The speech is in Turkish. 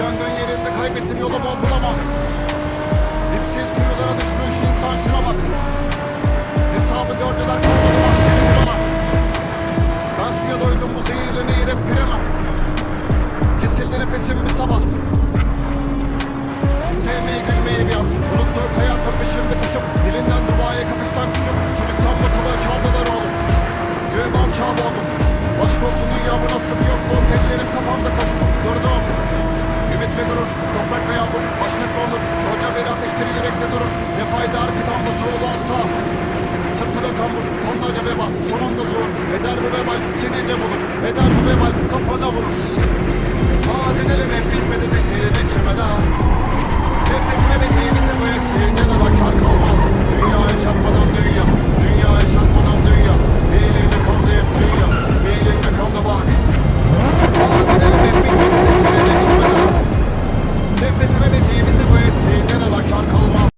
Yangın yerinde kaybettim yolumu bulamam. Dipsiz kuyulara düşmüş insan şuna bak. Hesabı gördüler kalmadı mahşeri bana Ben suya doydum bu zehirli nehire piremem Nefesim bir sabah. Sevmeyi gülmeyi bir an. Unuttuk hayatım bir şimdi kışım Dilinden duaya kafesten kuşum Çocuktan masalığı çaldılar oğlum. Göğe balçağı boğdum. Aşk olsun dünya bu nasıl? Bir yokluk Ellerim kafamda koştum durdum. Ümit ve gurur, toprak ve yağmur. Açlık olur, koca bir ateştir yürekte durur. Ne fayda arkadan bu soğul olsa? Sırtına kambur, tonlarca vebal Sonunda zor, eder bu vebal? Seni de bulur, eder bu vebal? Kapana vurur